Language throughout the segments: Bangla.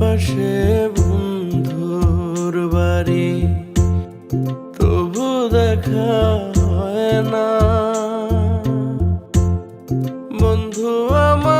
পাশে বন্ধুর বাড়ি। তবু দেখা হয় না। বন্ধু আমার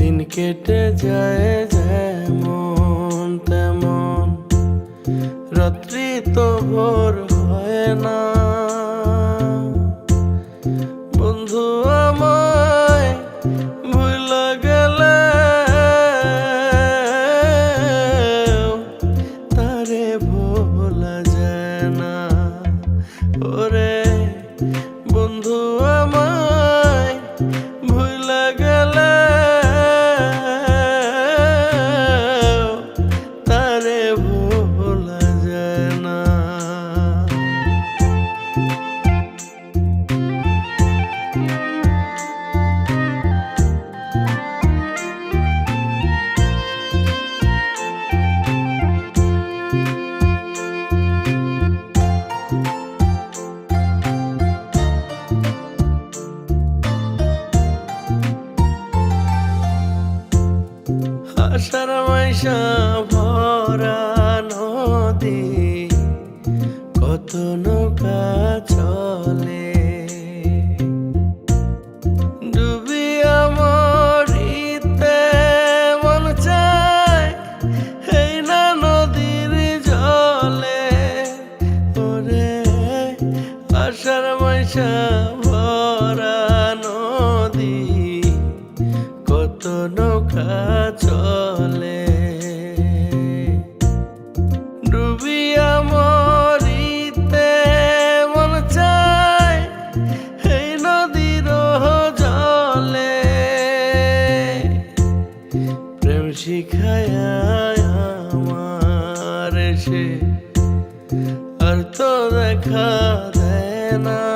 দিন কেটে যায় যেমন তেমন। রাত্রি তো ভোর হয় না। বন্ধু আমায় ভুল গেলে তারে ভোলা যায় না। ওরে বন্ধু আমায় মাইশা ভরা নদী কত নৌকা শিখায় আমার আর তো দেখা দেয় না।